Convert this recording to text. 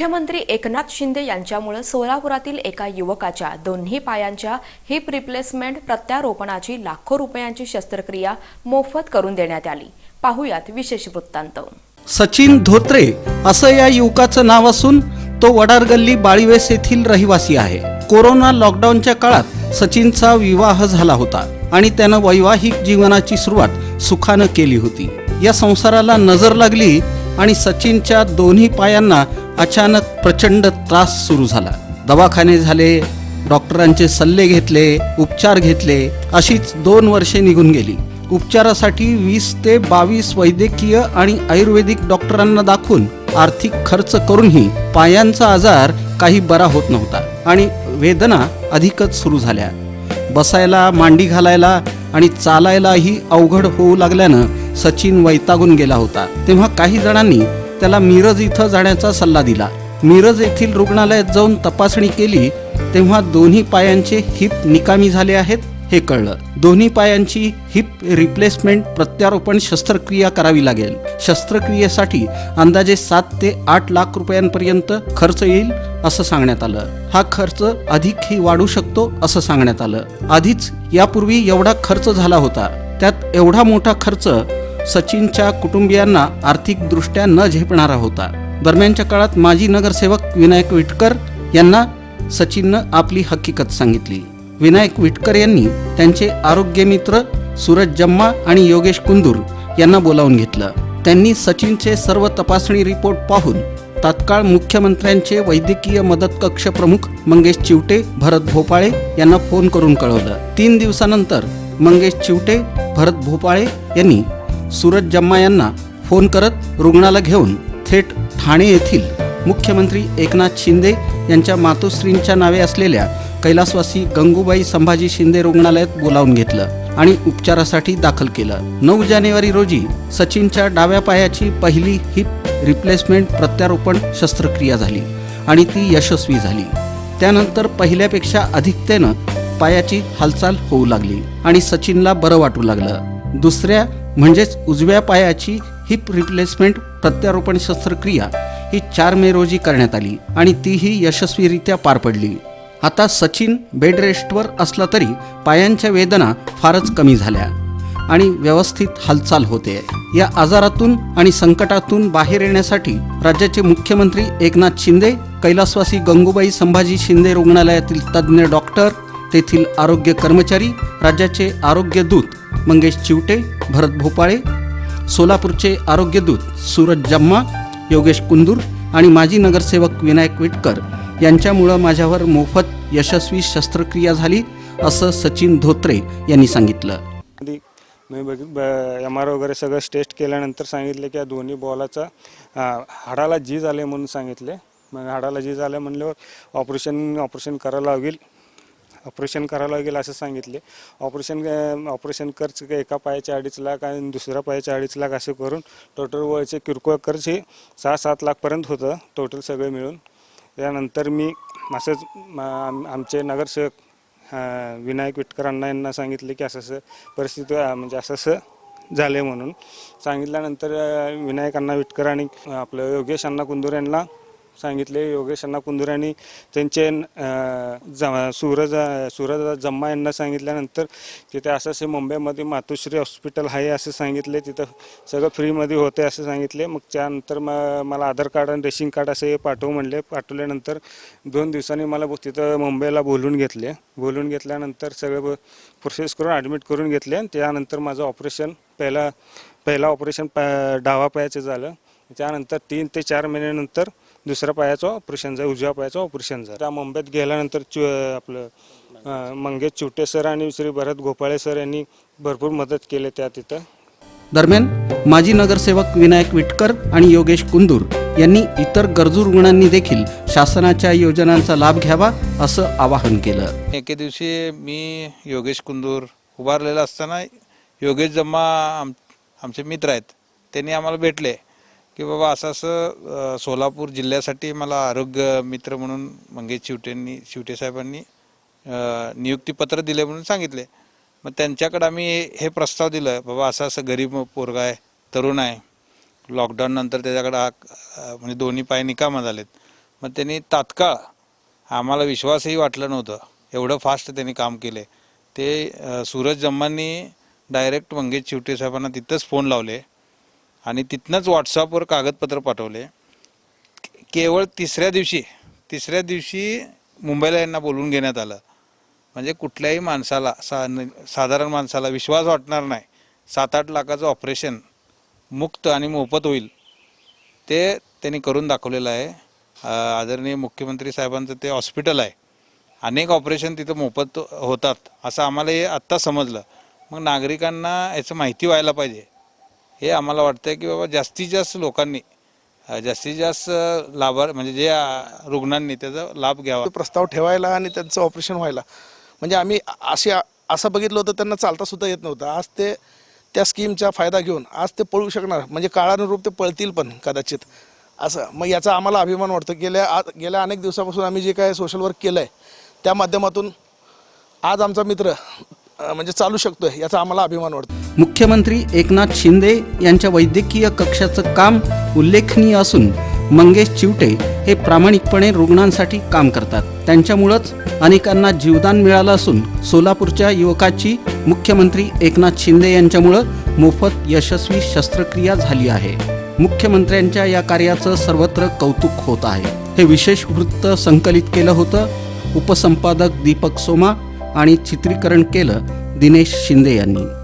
मुख्यमंत्री एकनाथ शिंदे यांच्यामुळे सोलापुरातील एका युवकाच्या दोन्ही पायांच्या हिप रिप्लेसमेंट प्रत्यारोपणाची लाखो रुपयांची शस्त्रक्रिया मोफत करून देण्यात आली. पाहुयात विशेष वृत्तांत. सचिन धोत्रे असं या युवकाचं नाव असून तो वडार गल्ली बाळीवेस येथील रहिवासी आहे. कोरोना लॉकडाऊनच्या काळात सचिनचा विवाह झाला होता आणि त्यानं वैवाहिक जीवनाची सुरुवात सुखानं केली होती. या संसाराला नजर लागली आणि सचिनच्या दोन्ही पायांना अचानक प्रचंड त्रास सुरू झाला. दवाखाने झाले डॉक्टरांचे सल्ले घेतले उपचार घेतले अशीच दोन वर्षे निघून गेली. उपचारासाठी वीस ते बावीस वैद्यकीय आणि आयुर्वेदिक डॉक्टरांना दाखवून आर्थिक खर्च करूनही पायांचा आजार काही बरा होत नव्हता आणि वेदना अधिकच सुरू झाल्या. बसायला मांडी घालायला आणि चालायलाही अवघड होऊ लागल्यानं सचिन वैतागून गेला होता. तेव्हा काही जणांनी त्याला मिरज इथं जाण्याचा सल्ला दिला. मिरज येथील रुग्णालयात जाऊन तपासणी केली तेव्हा दोन्ही पायांचे हिप निकामी झाले आहेत हे कळलं. दोन्ही पायांची हिप रिप्लेसमेंट प्रत्यारोपण शस्त्रक्रिया करावी लागेल. शस्त्रक्रियेसाठी अंदाजे सात ते आठ लाख रुपयांपर्यंत खर्च येईल असं सांगण्यात आलं. हा खर्च अधिकही वाढू शकतो असं सांगण्यात आलं. आधीच यापूर्वी एवढा खर्च झाला होता. त्यात एवढा मोठा खर्च सचिनच्या कुटुंबियांना आर्थिकदृष्ट्या न झेपणारा होता. दरम्यानच्या काळात माजी नगरसेवक विनायक विटकर यांना सचिननं आपली हकीकत सांगितली. विनायक विटकर यांनी त्यांचे आरोग्य मित्र सूरज जम्मा आणि योगेश कुंदूर यांना बोलावून घेतलं. त्यांनी सचिनचे सर्व तपासणी रिपोर्ट पाहून तात्काळ मुख्यमंत्र्यांचे वैद्यकीय मदत कक्ष प्रमुख मंगेश चिवटे भरत भोपाळे यांना फोन करून कळवलं. तीन दिवसानंतर मंगेश चिवटे भरत भोपाळे यांनी सूरज जम्मा यांना फोन करत रुग्णाला घेऊन थेट ठाणे येथील मुख्यमंत्री एकनाथ शिंदे यांच्या मातोश्रींच्या नावे असलेल्या कैलासवासी गंगूबाई संभाजी शिंदे रुग्णालयात बोलावून घेतलं आणि उपचारासाठी दाखल केलं. नऊ जानेवारी रोजी सचिनच्या डाव्या पायाची पहिली हिप रिप्लेसमेंट प्रत्यारोपण शस्त्रक्रिया झाली आणि ती यशस्वी झाली. त्यानंतर पहिल्यापेक्षा अधिकतेनं पायाची हालचाल होऊ लागली आणि सचिनला बरं वाटू लागलं. दुसऱ्या म्हणजेच उजव्या पायाची हिप रिप्लेसमेंट प्रत्यारोपण शस्त्रक्रिया ही चार मे रोजी करण्यात आली आणि तीही यशस्वीरित्या पार पडली. आता सचिन बेडरेस्टवर असला तरी पायांच्या वेदना फारच कमी झाल्या आणि व्यवस्थित हालचाल होते. या आजारातून आणि संकटातून बाहेर येण्यासाठी राज्याचे मुख्यमंत्री एकनाथ शिंदे कैलासवासी गंगूबाई संभाजी शिंदे रुग्णालयातील तज्ज्ञ डॉक्टर तेथील आरोग्य कर्मचारी राज्याचे आरोग्य दूत मंगेश चिवटे भरत भोपाळे सोलापूरचे आरोग्य दूत सूरज जम्मा योगेश कुंदूर आणि माजी नगरसेवक विनायक विटकर यांच्यामुळं माझ्यावर मोफत यशस्वी शस्त्रक्रिया झाली असं सचिन धोत्रे यांनी सांगितलं. मी बघ एम आर वगैरे सगळं टेस्ट केल्यानंतर सांगितले की या दोन्ही बॉलाचा हाडाला जी आले म्हणून सांगितले. मग हाडाला जी झाले म्हणल्यावर ऑपरेशन ऑपरेशन करायला लागेल. ऑपरेशन करायला लागेल असं सांगितले. ऑपरेशन ऑपरेशन खर्च एका पायाचे अडीच लाख आणि दुसऱ्या पायाचे अडीच लाख असं करून टोटल वळचे किरकोळ खर्च हे सहा सात लाखपर्यंत होतं टोटल सगळं मिळून. त्यानंतर मी असंच आम- आमचे नगरसेवक विनायक विटकरांना यांना सांगितले की असं असं परिस्थिती म्हणजे असं असं झाले म्हणून. सांगितल्यानंतर विनायकांना विटकर आणि आपलं योगेश अण्णा कुंदूर यांना सांगितले. योगेश अण्णा कुंदूर आणि त्यांचे अं, ज- सूरज सूरज जम्मा यांना सांगितल्यानंतर तिथे असं असे मुंबईमध्ये मातोश्री हॉस्पिटल आहे असं सांगितले. तिथं सगळं फ्रीमध्ये होते असं सांगितले. मग त्यानंतर म मला आधार कार्ड आणि रेशन कार्ड असे पाठवू म्हणले. पाठवल्यानंतर दोन दिवसांनी मला बो- तिथं मुंबईला बोलून घेतले. बोलून घेतल्यानंतर सगळं प्रोसेस करून ॲडमिट करून घेतले आणि त्यानंतर माझं ऑपरेशन पहिला पहिला ऑपरेशन पा डावा पायाचं झालं. त्यानंतर तीन ते चार महिन्यानंतर दुसऱ्या पायाचं ऑपरेशन झालं उजव्या पायाचं ऑपरेशन झालं त्या मुंबईत गेल्यानंतर चु आपलं मंगेश चिवटे सर आणि श्री भरत गोपाळे सर यांनी भरपूर मदत केली त्या तिथं. दरम्यान माजी नगरसेवक विनायक विटकर आणि योगेश कुंदूर यांनी इतर गरजू रुग्णांनी देखील शासनाच्या योजनांचा लाभ घ्यावा असं आवाहन केलं. एके दिवशी मी योगेश कुंदूर उभारलेला असताना योगेश जम्मा आम आमचे मित्र आहेत त्यांनी आम्हाला भेटले. की बाबा असं असं सोलापूर जिल्ह्यासाठी मला आरोग्य मित्र म्हणून मंगेश चिवटेंनी शिवटे साहेबांनी नियुक्तीपत्र दिले म्हणून सांगितले. मग त्यांच्याकडे आम्ही हे- प्रस्ताव दिलं बाबा असं असं गरीब पोरगा आहे तरुण आहे लॉकडाऊन नंतर त्याच्याकडे म्हणजे दोन्ही पाय निकामा झालेत. मग त्यांनी तात्काळ आम्हाला विश्वासही वाटलं नव्हतं एवढं फास्ट त्यांनी काम केले. ते सूरज जम्मांनी डायरेक्ट मंगेश शिवटे साहेबांना तिथंच फोन लावले. आणि तिथनंच व्हॉट्सअपवर कागदपत्र पाठवले. केवळ तिसऱ्या दिवशी तिसऱ्या दिवशी मुंबईला यांना बोलवून घेण्यात आलं. म्हणजे कुठल्याही माणसाला सा साधारण माणसाला विश्वास वाटणार नाही. सात आठ लाखाचं ऑपरेशन मुक्त आणि मोफत होईल. ते त्यांनी करून दाखवलेलं आहे. आदरणीय मुख्यमंत्री साहेबांचं ते हॉस्पिटल आहे. अनेक ऑपरेशन तिथं मोफत होतात असं आम्हाला हे आत्ता समजलं. मग नागरिकांना याचं माहिती व्हायला पाहिजे. हे आम्हाला वाटतं की बाबा जास्तीत जास्त लोकांनी जास्तीत जास्त लाभार म्हणजे जे रुग्णांनी त्याचा लाभ घ्यावा. प्रस्ताव ठेवायला आणि त्यांचं ऑपरेशन व्हायला. म्हणजे आम्ही असे असं बघितलं होतं त्यांना चालता सुद्धा येत नव्हतं. आज ते त्या स्कीमचा फायदा घेऊन आज ते पळू शकणार. म्हणजे काळानुरूप ते पळतील पण कदाचित. असं मग याचा आम्हाला अभिमान वाटतो. गेल्या आज गेल्या अनेक दिवसापासून आम्ही जे काय सोशल वर्क केलं आहे त्या माध्यमातून आज आमचा मित्र म्हणजे चालू शकतोय याचा आम्हाला अभिमान वाटतो. मुख्यमंत्री एकनाथ शिंदे यांच्या वैद्यकीय कक्षाचं काम उल्लेखनीय असून मंगेश चिवटे हे प्रामाणिकपणे रुग्णांसाठी काम करतात. त्यांच्यामुळंच अनेकांना जीवदान मिळालं असून सोलापूरच्या युवकाची मुख्यमंत्री एकनाथ शिंदे यांच्यामुळं मोफत यशस्वी शस्त्रक्रिया झाली आहे. मुख्यमंत्र्यांच्या या कार्याचं सर्वत्र कौतुक होत आहे. हे विशेष वृत्त संकलित केलं होतं उपसंपादक दीपक सोमा आणि चित्रीकरण केलं दिनेश शिंदे यांनी.